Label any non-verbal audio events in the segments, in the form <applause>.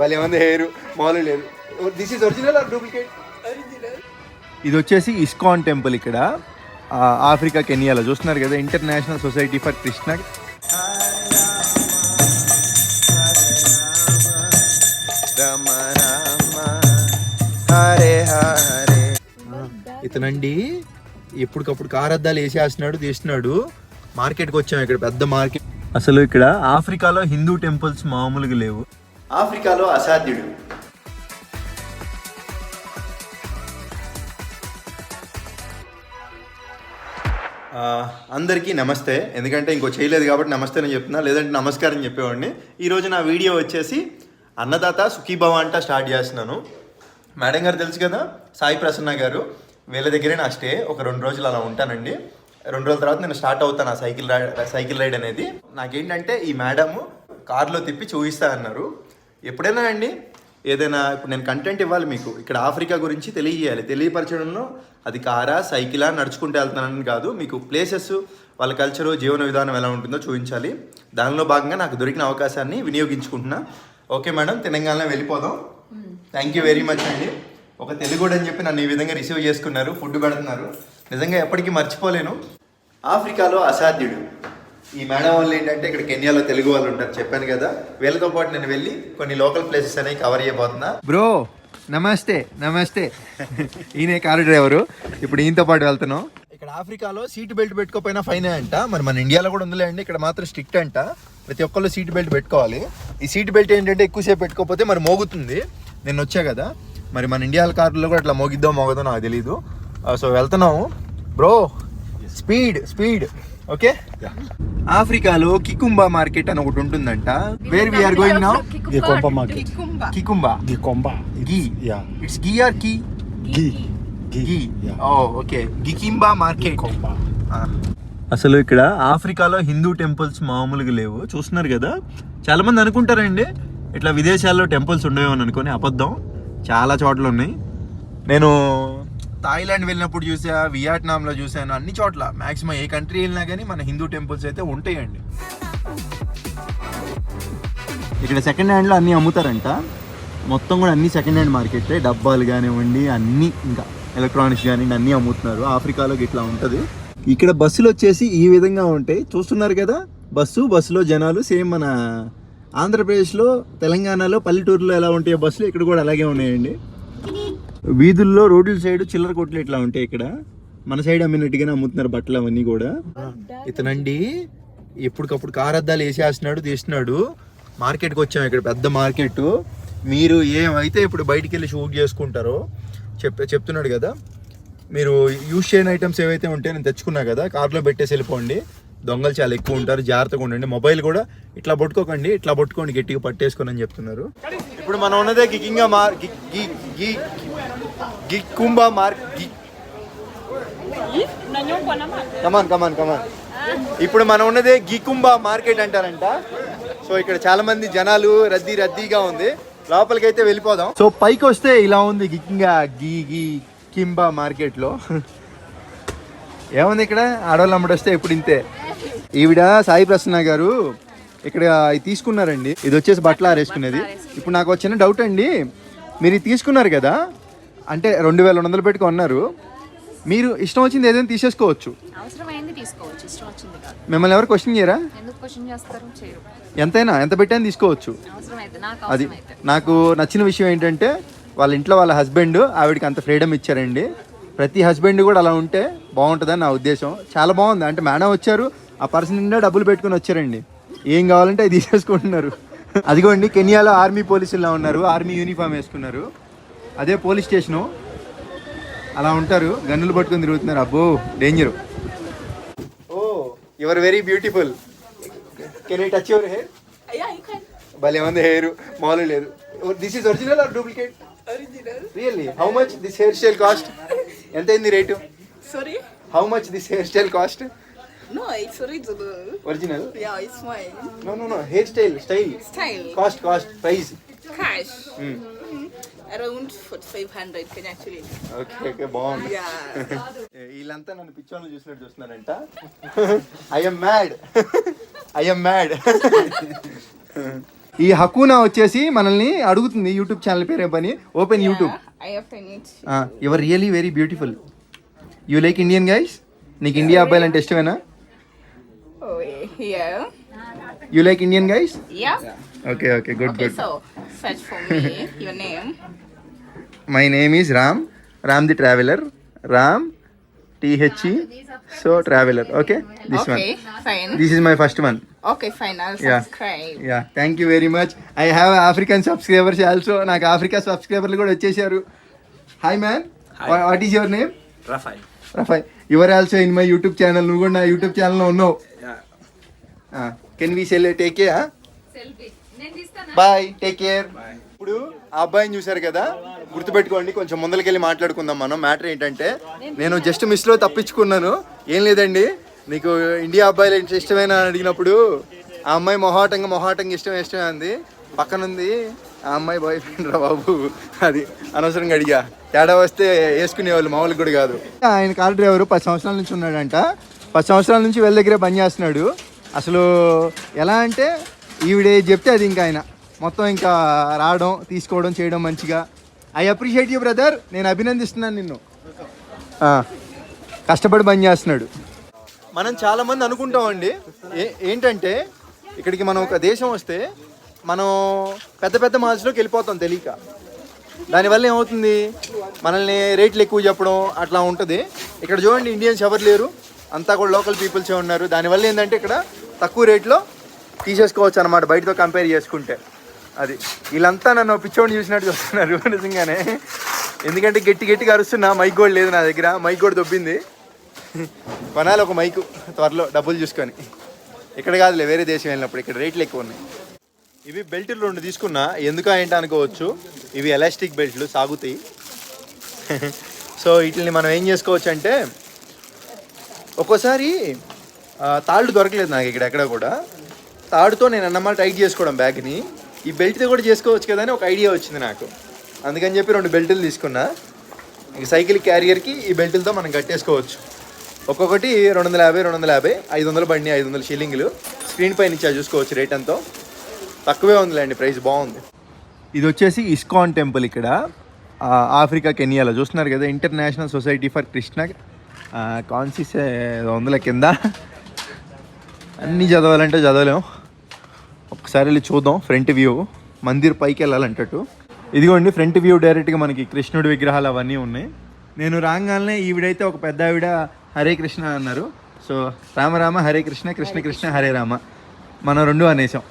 భలే ఉంది హెయిర్ మామూలు లేదు. This is original or duplicate ఇది వచ్చేసి ఇస్కాన్ టెంపుల్ ఇక్కడ. ఆఫ్రికా కెనియాలో. చూస్తున్నారు కదా international society for Krishna Hare Hare ఇతనండి ఎప్పటికప్పుడు కారద్దాలు వేసేస్తున్నాడు తీస్తున్నాడు. మార్కెట్కి వచ్చాము ఇక్కడ పెద్ద మార్కెట్ అసలు ఇక్కడ ఆఫ్రికాలో హిందూ టెంపుల్స్ మామూలుగా లేవు. ఆఫ్రికాలో అసాధ్యుడు. అందరికీ నమస్తే. ఎందుకంటే ఇంకో చేయలేదు కాబట్టి నమస్తే అని చెప్తున్నా లేదంటే నమస్కారం చెప్పేవాడిని. ఈరోజు నా వీడియో వచ్చేసి అన్నదాత సుఖీభవ అంట స్టార్ట్ చేస్తున్నాను. మేడం గారు తెలుసు కదా సాయి ప్రసన్న గారు వీళ్ళ దగ్గరే నా స్టే. ఒక రెండు రోజులు అలా ఉంటానండి. రెండు రోజుల తర్వాత నేను స్టార్ట్ అవుతాను ఆ సైకిల్ రైడ్ సైకిల్ రైడ్ అనేది. నాకేంటంటే ఈ మేడము కార్లో తిప్పి చూపిస్తా అన్నారు. ఎప్పుడైనా అండి ఏదైనా ఇప్పుడు నేను కంటెంట్ ఇవ్వాలి మీకు. ఇక్కడ ఆఫ్రికా గురించి తెలియజేయాలి. తెలియపరచడంలో అది కారా సైకిలా నడుచుకుంటూ వెళ్తున్నానని కాదు. మీకు ప్లేసెస్ వాళ్ళ కల్చరు జీవన విధానం ఎలా ఉంటుందో చూపించాలి. దానిలో భాగంగా నాకు దొరికిన అవకాశాన్ని వినియోగించుకుంటున్నా. ఓకే మేడం తెలంగాణలో వెళ్ళిపోదాం. థ్యాంక్ యూ వెరీ మచ్ అండి. ఒక తెలుగుడు అని చెప్పి నన్ను ఈ విధంగా రిసీవ్ చేసుకున్నారు ఫుడ్ పెడుతున్నారు. నిజంగా ఎప్పటికీ మర్చిపోలేను. ఆఫ్రికాలో అసాధ్యుడు. ఈ మేడం వాళ్ళు ఏంటంటే ఇక్కడ కెన్యాలో తెలుగు వాళ్ళు ఉంటారు చెప్పాను కదా. వీళ్ళతో పాటు నేను వెళ్ళి కొన్ని లోకల్ ప్లేసెస్ అనేవి కవర్ చేయబోతున్నా. బ్రో నమస్తే నమస్తే. ఈయన కారు డ్రైవరు. ఇప్పుడు ఈయనతో పాటు వెళ్తున్నాం. ఇక్కడ ఆఫ్రికాలో సీట్ బెల్ట్ పెట్టుకోపోయినా ఫైన్ అంట. మరి మన ఇండియాలో కూడా ఉందిలే అండి ఇక్కడ మాత్రం స్ట్రిక్ట్ అంట. ప్రతి ఒక్కళ్ళు సీట్ బెల్ట్ పెట్టుకోవాలి. ఈ సీట్ బెల్ట్ ఏంటంటే ఎక్కువసేపు పెట్టుకోకపోతే మరి మోగుతుంది. నేను వచ్చా కదా. మరి మన ఇండియా కార్లో కూడా ఇట్లా మోగిద్దాం మోగదో నాకు తెలీదు. సో వెళ్తున్నాము. Bro speed speed. ఓకే? ఆఫ్రికాలో కికుంబా మార్కెట్ అని ఒకటి ఉంటుందంట where we are going now Gikomba market. Gikumba. Gikomba Gikomba. Gi. Yeah. It's గి ఆర్కి. గి Yeah. Oh okay Gikomba market Gikomba. అసలు ఇక్కడ ఆఫ్రికాలో హిందూ టెంపుల్స్ మామూలుగా లేవు చూస్తున్నారు కదా చాలా మంది అనుకుంటారండి ఇట్లా విదేశాల్లో టెంపుల్స్ ఉండవేమని అనుకొని అబద్ధం చాలా చోట్ల ఉన్నాయి నేను థాయిలాండ్ వెళ్ళినప్పుడు చూసా వియట్నాంలో చూసాను అన్ని చోట్ల. మాక్సిమం ఏ కంట్రీ వెళ్ళినా కానీ మన హిందూ టెంపుల్స్ అయితే ఉంటాయండి. ఇక్కడ సెకండ్ హ్యాండ్లో అన్నీ అమ్ముతారంట. మొత్తం కూడా అన్ని సెకండ్ హ్యాండ్ మార్కెట్లే డబ్బాలు కానివ్వండి అన్నీ ఇంకా ఎలక్ట్రానిక్స్ కానివ్వండి అన్నీ అమ్ముతున్నారు. ఆఫ్రికాలో ఇట్లా ఉంటుంది. ఇక్కడ బస్సులు వచ్చేసి ఈ విధంగా ఉంటాయి. చూస్తున్నారు కదా బస్సు బస్సులో జనాలు సేమ్ మన ఆంధ్రప్రదేశ్లో తెలంగాణలో పల్లెటూరులో ఎలా ఉంటాయో బస్సులు ఇక్కడ కూడా అలాగే ఉన్నాయండి. వీధుల్లో రోడ్ల సైడ్ చిల్లర కొట్లు ఇట్లా ఉంటాయి ఇక్కడ. మన సైడ్ అమ్మినట్టుగానే అమ్ముతున్నారు బట్టలు అవన్నీ కూడా. ఇతనండి ఎప్పటికప్పుడు కారద్దాలు వేసేస్తున్నాడు తీస్తున్నాడు. మార్కెట్కి వచ్చాము ఇక్కడ పెద్ద మార్కెట్. మీరు ఏమైతే ఇప్పుడు బయటికి వెళ్ళి షూట్ చేసుకుంటారో చెప్ చెప్తున్నాడు కదా. మీరు యూజ్ చేయని ఐటమ్స్ ఏవైతే ఉంటాయో నేను తెచ్చుకున్నా కదా కార్లో పెట్టేసి వెళ్ళిపోండి. దొంగలు చాలా ఎక్కువ ఉంటారు జాగ్రత్తగా ఉండండి. మొబైల్ కూడా ఇట్లా పట్టుకోకండి ఇట్లా పట్టుకోండి గట్టిగా పట్టేసుకొని అని చెప్తున్నారు. ఇప్పుడు మనం ఉన్నదే గికింగా మార్ గి కమాన్ కమాన్ కమాన్ ఇప్పుడు మనం ఉన్నదే గికుంబా మార్కెట్ అంటారంట. సో ఇక్కడ చాలా మంది జనాలు రద్దీ రద్దీగా ఉంది. లోపలికి అయితే వెళ్ళిపోదాం. సో పైకి వస్తే ఇలా ఉంది గికింగా గీ గీ కింబా మార్కెట్లో ఏముంది ఇక్కడ? ఆడవాళ్ళు అమ్మడొస్తే ఇప్పుడు ఇంతే. ఈవిడ సాయి ప్రసన్న గారు ఇక్కడ ఇది తీసుకున్నారండి. ఇది వచ్చేసి బట్టలు ఆరేసుకునేది. ఇప్పుడు నాకు వచ్చిన డౌట్ అండి. మీరు ఇది తీసుకున్నారు కదా? అంటే రెండు వేల రెండు వందలు పెట్టి కొన్నారు మీరు ఇష్టం వచ్చింది ఏదైనా తీసేసుకోవచ్చు. అవసరమైంది తీసుకోవచ్చు ఇష్టం వచ్చింది కాదు. మిమ్మల్ని ఎవరు క్వశ్చన్ చేయరా? ఎందుకు క్వశ్చన్ చేస్తారు? చేయరు. ఎంతైనా ఎంత పెట్టైనా తీసుకోవచ్చు. అవసరమైతే నాకు అది అవసరమైతే. నాకు నచ్చిన విషయం ఏంటంటే వాళ్ళ ఇంట్లో వాళ్ళ హస్బెండ్ ఆవిడకి అంత ఫ్రీడమ్ ఇచ్చారండి. ప్రతి హస్బెండ్ కూడా అలా ఉంటే బాగుంటుందని నా ఉద్దేశం. చాలా బాగుంది. అంటే మేడం వచ్చారు ఆ పర్సన్ నిండా డబ్బులు పెట్టుకుని వచ్చారండి. ఏం కావాలంటే అది తీసేసుకుంటున్నారు. <laughs> అదిగోండి కెనియాలో ఆర్మీ పోలీసులా ఉన్నారు ఆర్మీ యూనిఫామ్ వేసుకున్నారు. అదే పోలీస్ స్టేషను. అలా ఉంటారు. గన్నులు పట్టుకొని తిరుగుతున్నారు. అబ్బో danger oh your very beautiful can I touch your hair. భలే ఉంది హెయిర్ మామూలు లేదు. This is original or duplicate Original. Really how much this hair style cost ఎంత అయింది rate Sorry? How much this hair style cost No, it's original. Original Yeah, it's mine. No no no hair style style Style. Cost cost price Cash. Hmm. Around 4500 Kenya shillings. Okay okay బాగుంది. వీళ్ళంతా నన్ను పిచ్చోళ్ళు చూసినట్టు చూస్తున్నారంట. I'm mad I'm mad ఈ హకూనా వచ్చేసి మనల్ని అడుగుతుంది యూట్యూబ్ ఛానల్ పేరు పని open YouTube. Your really very beautiful you like Indian guys నీకు ఇండియా అబ్బాయిలు అంటే ఇష్టమేనా? Oh, yeah. You like Indian guys Yeah. Okay okay good Okay, good so search for me <laughs> your name. My name is Ram Ram the traveller Ram T H E so traveller okay this one Okay, fine. This is my first one Okay, fine. I'll Yeah. subscribe. Yeah thank you very much I have African subscribers also నాకు Africa సబ్స్క్రైబర్లు కూడా వచ్చేసారు hi man what is your name Rafael. Rafael your also in my YouTube channel నువ్వు కూడా నా YouTube ఛానల్లో ఉన్నావు Yeah. Can we sell take care boy take care ఇప్పుడు ఆ అబ్బాయిని చూశారు కదా గుర్తుపెట్టుకోండి కొంచెం ముందరికెళ్ళి మాట్లాడుకుందాం మనం. మ్యాటర్ ఏంటంటే నేను జస్ట్ మిస్లో తప్పించుకున్నాను. ఏం లేదండి నీకు ఇండియా అబ్బాయిలు ఏంటి ఇష్టమేనా అని అడిగినప్పుడు ఆ అమ్మాయి మొహాటంగా మొహాటంగా ఇష్టం ఇష్టమే అంది. పక్కనుంది ఆ అమ్మాయి బాయ్ ఫ్రెండ్ రా బాబు అది అనవసరంగా అడిగా. తేడా వస్తే వేసుకునేవాళ్ళు మామూలుగా కూడా కాదు. ఆయన కార్ డ్రైవర్ పది సంవత్సరాల నుంచి ఉన్నాడంట. పది సంవత్సరాల నుంచి వెళ్ళ దగ్గరే పని చేస్తున్నాడు. అసలు ఎలా అంటే ఈవిడే చెప్తే అది ఇంకా ఆయన. మొత్తం ఇంకా రావడం తీసుకోవడం చేయడం మంచిగా. I appreciate you brother. నేను అభినందిస్తున్నాను నిన్ను. కష్టపడి పని చేస్తున్నాడు. మనం చాలామంది అనుకుంటామండి. ఏ ఏంటంటే ఇక్కడికి మనం ఒక దేశం వస్తే మనం పెద్ద పెద్ద మాల్స్లోకి వెళ్ళిపోతాం తెలియక. దానివల్ల ఏమవుతుంది? మనల్ని రేట్లు ఎక్కువ చెప్పడం అట్లా ఉంటుంది. ఇక్కడ చూడండి ఇండియన్స్ ఎవరు లేరు అంతా కూడా లోకల్ పీపుల్సే ఉన్నారు. దానివల్ల ఏంటంటే ఇక్కడ తక్కువ రేట్లో తీసేసుకోవచ్చు అనమాట బయటతో కంపేర్ చేసుకుంటే. అది వీళ్ళంతా నన్ను పిచ్చోడిని చూసినట్టు చూస్తున్నారు <laughs> నిజంగానే. ఎందుకంటే గట్టి గట్టిగా అరుస్తున్నా మైక్ కూడా లేదు నా దగ్గర మైక్ కూడా దొబ్బింది. కొనాలి ఒక మైకు త్వరలో డబ్బులు చూసుకొని. ఇక్కడ కాదులే వేరే దేశం వెళ్ళినప్పుడు ఇక్కడ రేట్లు ఎక్కువ ఉన్నాయి. ఇవి బెల్ట్లు రెండు తీసుకున్నా ఎందుకు ఏంటి అనుకోవచ్చు ఇవి ఎలాస్టిక్ బెల్ట్లు సాగుతాయి. <laughs> సో వీటిని మనం ఏం చేసుకోవచ్చు అంటే ఒక్కోసారి తాళ్ళు దొరకలేదు నాకు ఇక్కడ ఎక్కడ కూడా. తాడుతో నేను అన్నమాట టైట్ చేసుకోవడం బ్యాగ్ని. ఈ బెల్ట్తో కూడా చేసుకోవచ్చు కదా అని ఒక ఐడియా వచ్చింది నాకు. అందుకని చెప్పి రెండు బెల్టులు తీసుకున్నా. ఇక సైకిల్ క్యారియర్కి ఈ బెల్టులతో మనం కట్టేసుకోవచ్చు. ఒక్కొక్కటి రెండు వందల యాభై రెండు వందల యాభై ఐదు వందలు బండి ఐదు వందల షిల్లింగ్లు. స్క్రీన్ పైన ఇచ్చా చూసుకోవచ్చు రేట్ ఎంతో. తక్కువే ఉందిలేండి ప్రైస్ బాగుంది. ఇది వచ్చేసి ఇస్కాన్ టెంపుల్ ఇక్కడ. ఆఫ్రికా కెనియాలో. చూస్తున్నారు కదా ఇంటర్నేషనల్ సొసైటీ ఫర్ కృష్ణ. కాన్సిస్ వందల కింద. అన్నీ చదవాలంటే చదవలేం. ఒకసారి వెళ్ళి చూద్దాం ఫ్రంట్ వ్యూ. మందిర్ పైకి వెళ్ళాలంటట్టు. ఇదిగోండి ఫ్రంట్ వ్యూ డైరెక్ట్గా మనకి కృష్ణుడి విగ్రహాలు అవన్నీ ఉన్నాయి. నేను రాగానే ఈవిడైతే ఒక పెద్ద ఆవిడ హరే కృష్ణ అన్నారు. సో రామరామ హరే కృష్ణ కృష్ణ కృష్ణ హరే రామ. మనం రెండు అనేసాం.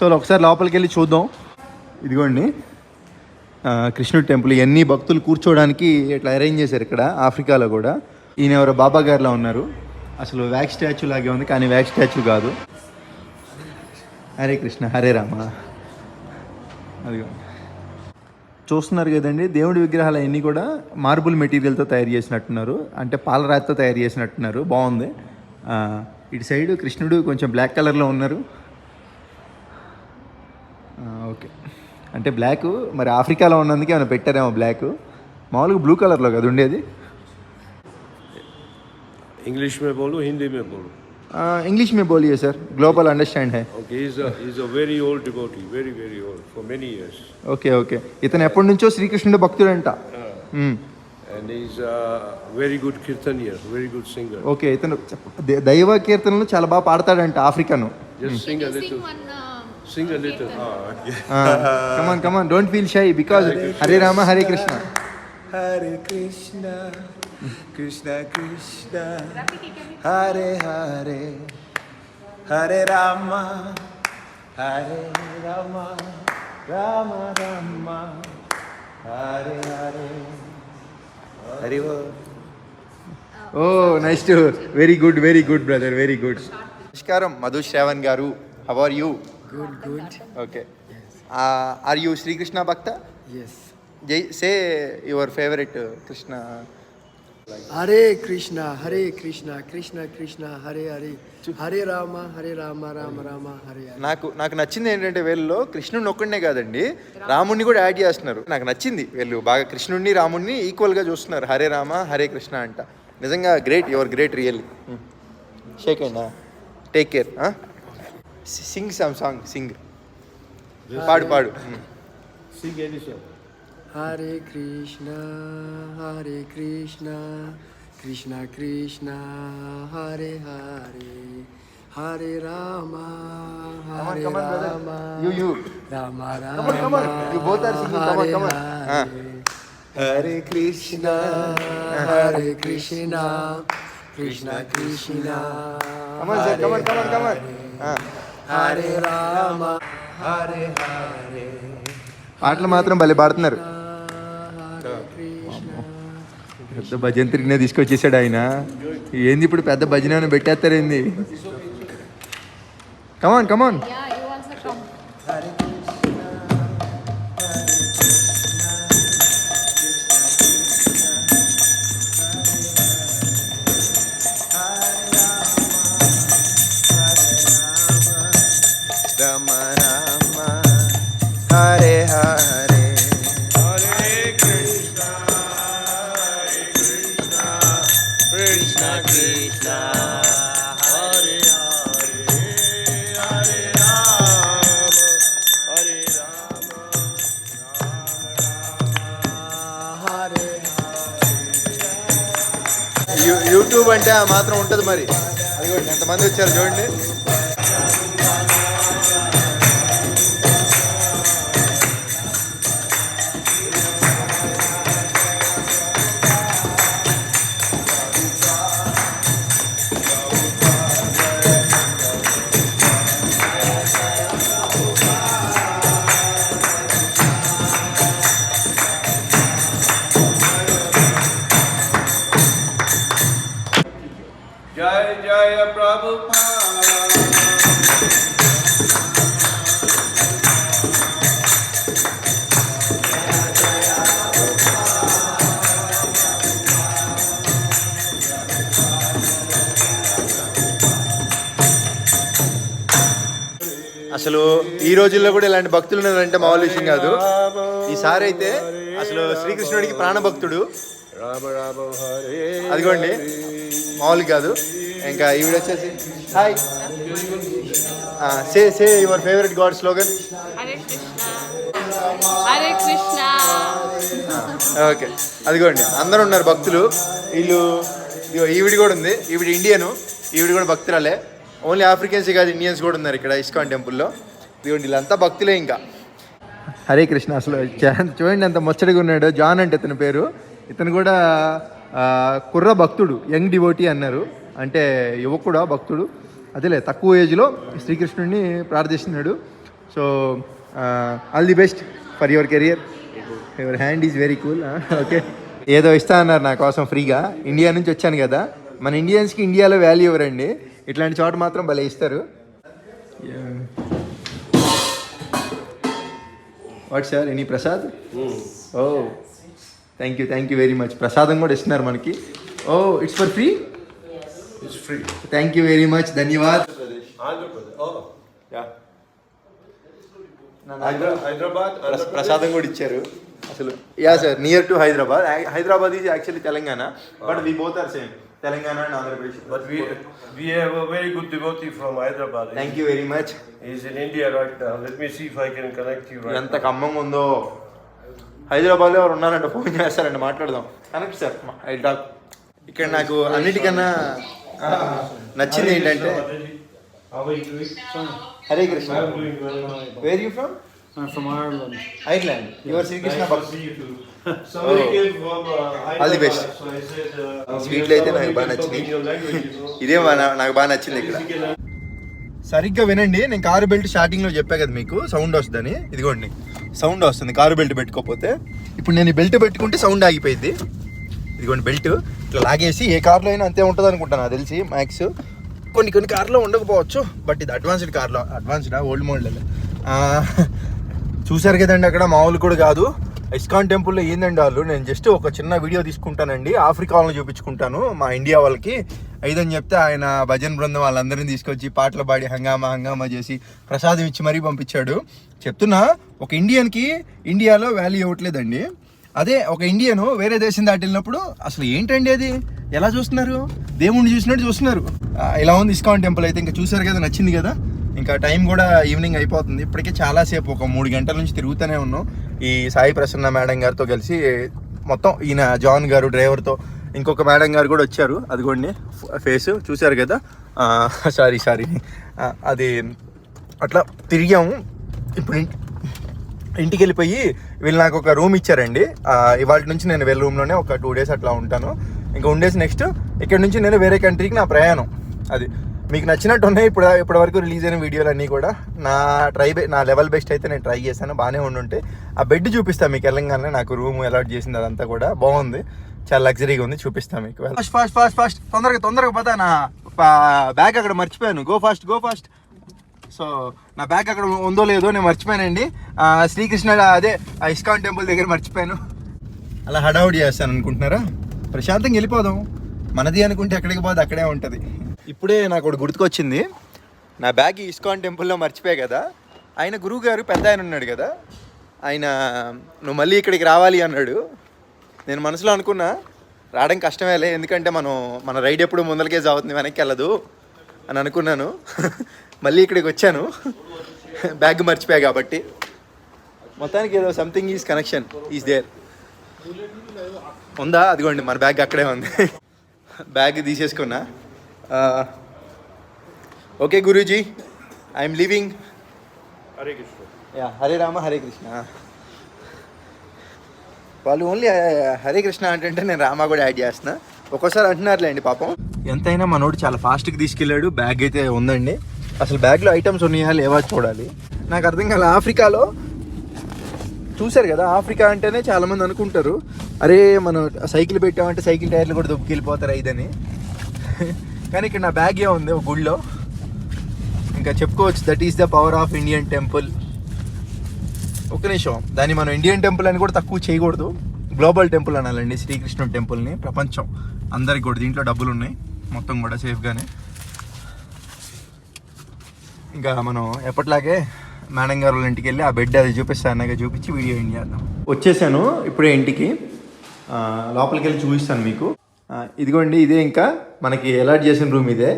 సో ఒకసారి లోపలికి వెళ్ళి చూద్దాం. ఇదిగోండి. కృష్ణుడి టెంపుల్. ఇవన్నీ భక్తులు కూర్చోవడానికి ఇట్లా అరేంజ్ చేశారు ఇక్కడ ఆఫ్రికాలో కూడా. ఈయన ఎవరో బాబా గారిలో ఉన్నారు. అసలు వ్యాక్ స్టాచ్యూ లాగే ఉంది కానీ వ్యాక్ స్టాచ్యూ కాదు. హరే కృష్ణ హరే రామ. అదిగో. చూస్తున్నారు కదండి దేవుడి విగ్రహాలు అన్నీ కూడా మార్బుల్ మెటీరియల్తో తయారు చేసినట్టున్నారు అంటే పాలరాతితో తయారు చేసినట్టున్నారు. బాగుంది. ఇటు సైడ్ కృష్ణుడు కొంచెం బ్లాక్ కలర్లో ఉన్నారు. ఓకే. అంటే బ్లాక్ మరి ఆఫ్రికాలో ఉన్నందుకే ఏమైనా పెట్టారేమో బ్లాక్. మామూలుగా బ్లూ కలర్లో కదా ఉండేది. इंग्लिश में बोलूँ हिंदी में बोलूँ इंग्लिश में बोलिए सर ग्लोबल अंडरस्टैंड है Okay, he's a, he's a very old devotee, very, very old, for many years. Okay okay ఇతను ఎప్పటి నుంచో శ్రీకృష్ణుడు భక్తుడంట మ్మ్. And he's a very good kirtanier, very good singer. Okay ఇతను ద- దైవ కీర్తనలు చాలా బాగా పాడతాడంట African Just sing a little. Sing a little. Ah, okay. Come on come on don't feel shy because Hare Rama Hare Krishna Hare Krishna, Krishna Krishna, Hare Hare, Hare Rama, Hare Rama, Rama Rama, Hare Hare, Hare Bo. Oh nice to very good very good brother very good నమస్కారం Madhu Shravan garu how are you Good, good. Okay are you Shri Krishna Bhakta Yes. జై say your favourite Krishna Hare Krishna, Hare Krishna, Krishna Krishna, Hare Hare, Hare Rama, Hare Rama, Rama Rama, Hare Hare. నాకు నాకు నచ్చింది ఏంటంటే వీళ్ళలో కృష్ణుడిని ఒక్కడనే కాదండి. రాముడిని కూడా యాడ్ చేస్తున్నారు. నాకు నచ్చింది వీళ్ళు బాగా కృష్ణుడిని రాముడిని ఈక్వల్గా చూస్తున్నారు. హరే రామ హరే కృష్ణ అంట. నిజంగా great your great really shake and take care sing some song sing పాడు పాడు. Sing any song. Come on, come on. You both are singing. Come on, Hare come on. Ah. Hare. Hare Krishna on, come on, come on. Ah. Hare Rama, పాటలు మాత్రం భలే పాడుతున్నారు పెద్ద భజన తిరిగినా తీసుకొచ్చేసాడు ఆయన. ఏంది ఇప్పుడు పెద్ద భజన పెట్టేస్తారేంది? కమాన్ కమాన్ అంటే ఆ మాత్రం ఉంటుంది మరి. అది కూడా ఎంతమంది వచ్చారు చూడండి. అసలు ఈ రోజుల్లో కూడా ఇలాంటి భక్తులు ఉన్నారంటే మామూలు విషయం కాదు. ఈసారి అయితే అసలు శ్రీకృష్ణుడికి ప్రాణభక్తుడు. అదిగోండి. మామూలు కాదు. ఇంకా ఈవిడ వచ్చేసి. Hi say say your favourite god slogan. Okay అదిగోండి. అందరూ ఉన్నారు భక్తులు. వీళ్ళు ఈవిడ కూడా ఉంది. ఈవిడ ఇండియను ఈవిడ కూడా భక్తురాలే. ఓన్లీ ఆఫ్రికన్స్ కాదు ఇండియన్స్ కూడా ఉన్నారు ఇక్కడ ఇస్కాన్ టెంపుల్లో. ఇదిగోండి వీళ్ళంతా భక్తులే ఇంకా. హరే కృష్ణ అసలు చూడండి అంత ముచ్చటగా ఉన్నాడు. జాన్ అంటే ఇతని పేరు. ఇతను కూడా కుర్ర భక్తుడు యంగ్ డివోటీ అన్నారు. అంటే యువకుడా భక్తుడు. అదేలే తక్కువ ఏజ్లో శ్రీకృష్ణుడిని ప్రార్థిస్తున్నాడు. So all the best for your career. Your hand is very cool okay. ఏదో ఇస్తా అన్నారు నా కోసం ఫ్రీగా. ఇండియా నుంచి వచ్చాను కదా. మన ఇండియన్స్కి ఇండియాలో వాల్యూ ఇవ్వరండి ఇట్లాంటి చోట మాత్రం భలే ఇస్తారు. What sir any prasad oh thank you thank you very much ప్రసాదం కూడా ఇస్తున్నారు మనకి. ఓ it's for free free. Thank you very much ధన్యవాద్ Pradesh. ప్రసాదం కూడా ఇచ్చారు. అసలు yeah sir near to Hyderabad Hyderabad is actually Telangana but we both are same Telangana and Andhra Pradesh But we we have a very good devotee from Hyderabad. Thank you very much He's in India right now. Let me see if I can connect you right ఎంత ఖమ్మంగా ఉందో హైదరాబాద్లో ఎవరు ఉన్నారంట phone చేస్తారంట మాట్లాడదాం connect sir I talk ఇక్కడ నాకు అన్నిటికన్నా నచ్చింది ఏంటంటే How are you doing? Hare Krishna. Where you from Ireland. Ireland your Shri Krishna I said, uh, స్వీట్లు అయితే నాకు బాగా know. ఇదే నాకు బాగా నచ్చింది ఇక్కడ. సరిగ్గా వినండి నేను కారు బెల్ట్ స్టార్టింగ్లో చెప్పా కదా మీకు సౌండ్ వస్తుందని. ఇదిగోండి సౌండ్ వస్తుంది కారు బెల్ట్ పెట్టుకోకపోతే. ఇప్పుడు నేను ఈ బెల్ట్ పెట్టుకుంటే సౌండ్ ఆగిపోయింది ఇదిగోండి బెల్ట్ ఇట్లా లాగేసి ఏ కార్లో అయినా అంతే ఉంటుంది అనుకుంటాను నాకు తెలిసి మ్యాక్స్ కొన్ని కొన్ని కార్లో ఉండకపోవచ్చు బట్ ఇది అడ్వాన్స్డ్ కార్లో అడ్వాన్స్డా ఓల్డ్ మోడల్ చూసారు కదండి అక్కడ మామూలు కూడా కాదు. ఇస్కాన్ టెంపుల్లో ఏందండి వాళ్ళు? నేను జస్ట్ ఒక చిన్న వీడియో తీసుకుంటానండి. ఆఫ్రికా వాళ్ళని చూపించుకుంటాను. మా ఇండియా వాళ్ళకి. ఐదని చెప్తే ఆయన భజన్ బృందం వాళ్ళందరినీ తీసుకొచ్చి పాటలు పాడి హంగామా హంగామా చేసి ప్రసాదం ఇచ్చి మరీ పంపించాడు. చెప్తున్నా ఒక ఇండియన్కి ఇండియాలో వాల్యూ ఇవ్వట్లేదండి. అదే ఒక ఇండియన్ వేరే దేశం దాటి వెళ్ళినప్పుడు అసలు ఏంటండి అది? ఎలా చూస్తున్నారు? దేవుణ్ణి చూసినట్టు చూస్తున్నారు. ఇలా ఉంది ఇస్కాన్ టెంపుల్ అయితే. ఇంకా చూసారు కదా నచ్చింది కదా? ఇంకా టైం కూడా ఈవినింగ్ అయిపోతుంది. ఇప్పటికే చాలాసేపు ఒక మూడు గంటల నుంచి తిరుగుతూనే ఉన్నాం. ఈ సాయి ప్రసన్న మేడం గారితో కలిసి మొత్తం ఈయన జాన్ గారు డ్రైవర్తో ఇంకొక మేడం గారు కూడా వచ్చారు. అదిగోండి ఫేస్ చూశారు కదా? Sorry sorry. అది అట్లా తిరిగాము. ఇప్పుడు ఇంటికి వెళ్ళిపోయి వీళ్ళు నాకు ఒక రూమ్ ఇచ్చారండి. ఇవాళ నుంచి నేను వెళ్ళి రూమ్లోనే ఒక టూ డేస్ అట్లా ఉంటాను. ఇంకా ఉండేసి నెక్స్ట్ ఇక్కడ నుంచి నేను వేరే కంట్రీకి నా ప్రయాణం. అది మీకు నచ్చినట్టు ఉన్నాయి. ఇప్పుడు ఇప్పటి వరకు రిలీజ్ అయిన వీడియోలు అన్నీ కూడా నా ట్రై బె- నా లెవెల్ బెస్ట్ అయితే నేను ట్రై చేశాను. బాగానే ఉండుంటే ఆ బెడ్ చూపిస్తాను మీకు వెళ్ళంగానే. నాకు రూమ్ అలాట్ చేసింది అదంతా కూడా బాగుంది. చాలా లగ్జరీగా ఉంది. చూపిస్తాను మీకు. ఫాస్ట్ ఫాస్ట్ ఫాస్ట్ ఫాస్ట్ తొందరగా తొందరగా పోతా. నా బ్యాగ్ అక్కడ మర్చిపోయాను. Go fast go fast so నా బ్యాగ్ అక్కడ ఉందో లేదో నేను మర్చిపోయానండి. శ్రీకృష్ణ అదే ఇస్కాన్ టెంపుల్ దగ్గర మర్చిపోయాను. అలా హడావుడి చేస్తాను అనుకుంటున్నారా? ప్రశాంతంగా వెళ్ళిపోదాం. మనది అనుకుంటే ఎక్కడికి పోదు అక్కడే ఉంటుంది. ఇప్పుడే నాకు ఒకటి గుర్తుకొచ్చింది. నా బ్యాగ్ ఇస్కాన్ టెంపుల్లో మర్చిపోయా కదా. ఆయన గురువు గారు పెద్ద ఆయన ఉన్నాడు కదా. ఆయన నువ్వు మళ్ళీ ఇక్కడికి రావాలి అన్నాడు. నేను మనసులో అనుకున్నా రావడం కష్టమేలే ఎందుకంటే మనం మన రైడ్ ఎప్పుడు ముందలకే అవుతుంది వెనక్కి వెళ్ళదు అని అనుకున్నాను. <laughs> మళ్ళీ ఇక్కడికి వచ్చాను. <laughs> బ్యాగ్ మర్చిపోయా కాబట్టి. మొత్తానికి ఏదో something is connection is there ఉందా? అదిగోండి మన బ్యాగ్ అక్కడే ఉంది. <laughs> Bag తీసేసుకున్నా. Okay Guruji I'm living Hare Krishna. Yeah Hare Rama Hare Krishna వాళ్ళు ఓన్లీ హరే కృష్ణ అంటే నేను రామ కూడా యాడ్ చేస్తున్నా. ఒక్కోసారి అంటున్నారులేండి పాపం. ఎంతైనా మనోడు చాలా ఫాస్ట్గా తీసుకెళ్ళాడు. బ్యాగ్ అయితే ఉందండి. అసలు బ్యాగ్లో ఐటమ్స్ ఉన్నాయా లేవా చూడాలి. నాకు అర్థం కాలే ఆఫ్రికాలో చూశారు కదా ఆఫ్రికా అంటేనే చాలా మంది అనుకుంటారు. అరే మనం సైకిల్ పెట్టామంటే సైకిల్ టైర్లు కూడా దొబ్బుకెళ్ళిపోతారు ఇదని. కానీ ఇక్కడ నా బ్యాగే ఉంది ఒక గుడిలో ఇంకా చెప్పుకోవచ్చు that is the power of Indian temple ఒక నిమిషం దాన్ని మనం ఇండియన్ టెంపుల్ అని కూడా తక్కువ చేయకూడదు. గ్లోబల్ టెంపుల్ అనాలండి శ్రీకృష్ణ టెంపుల్ని ప్రపంచం. అందరికి కూడా దీంట్లో డబ్బులు ఉన్నాయి మొత్తం కూడా సేఫ్గానే ఇంకా మనం ఎప్పట్లాగే మేడం గారు వాళ్ళ ఇంటికి వెళ్ళి ఆ బెడ్ అది చూపిస్తాను అన్నగా చూపించి వీడియో ఎండ్ చేద్దాం. వచ్చేసాను ఇప్పుడే ఇంటికి. లోపలికి వెళ్ళి చూపిస్తాను మీకు. ఇదిగోండి ఇదే ఇంకా మనకి అలాట్ చేసిన రూమ్ ఇదే.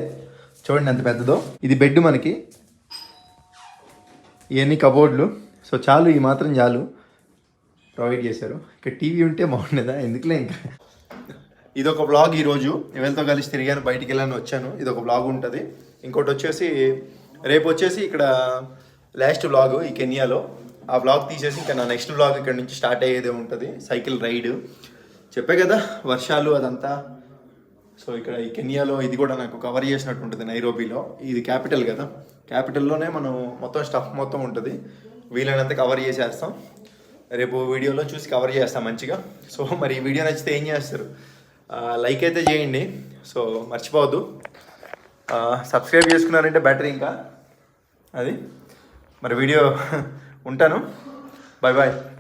చూడండి ఎంత పెద్దదో. ఇది బెడ్ మనకి. ఇవన్నీ కబోర్డ్లు సో చాలు ఈ మాత్రం చాలు. ప్రొవైడ్ చేశారు. ఇక టీవీ ఉంటే బాగుండేదా? ఎందుకులే ఇంకా? ఇది ఒక బ్లాగ్ ఈరోజు. ఎవరితో కలిసి తిరిగాను బయటికి వెళ్ళాను వచ్చాను. ఇది ఒక బ్లాగ్ ఉంటుంది. ఇంకోటి వచ్చేసి రేపు వచ్చేసి ఇక్కడ లాస్ట్ బ్లాగ్ ఈ కెన్యాలో. ఆ బ్లాగ్ తీసేసి ఇంకా నా నెక్స్ట్ బ్లాగ్ ఇక్కడ నుంచి స్టార్ట్ అయ్యేదే ఉంటుంది. సైకిల్ రైడ్ చెప్పే కదా వర్షాలు అదంతా. సో ఇక్కడ ఈ కెన్యాలో ఇది కూడా నాకు కవర్ చేసినట్టు ఉంటుంది నైరోబీలో. ఇది క్యాపిటల్ కదా. క్యాపిటల్లోనే మనం మొత్తం స్టఫ్ మొత్తం ఉంటుంది. వీలైనంత కవర్ చేసేస్తాం. రేపు వీడియోలో చూసి కవర్ చేస్తాం మంచిగా. సో మరి ఈ వీడియో నచ్చితే ఏం చేస్తారు? లైక్ అయితే చేయండి. సో మర్చిపోవద్దు. సబ్స్క్రైబ్ చేసుకున్నారంటే బెటర్ ఇంకా. అది. మరి వీడియో <laughs> ఉంటాను. Bye bye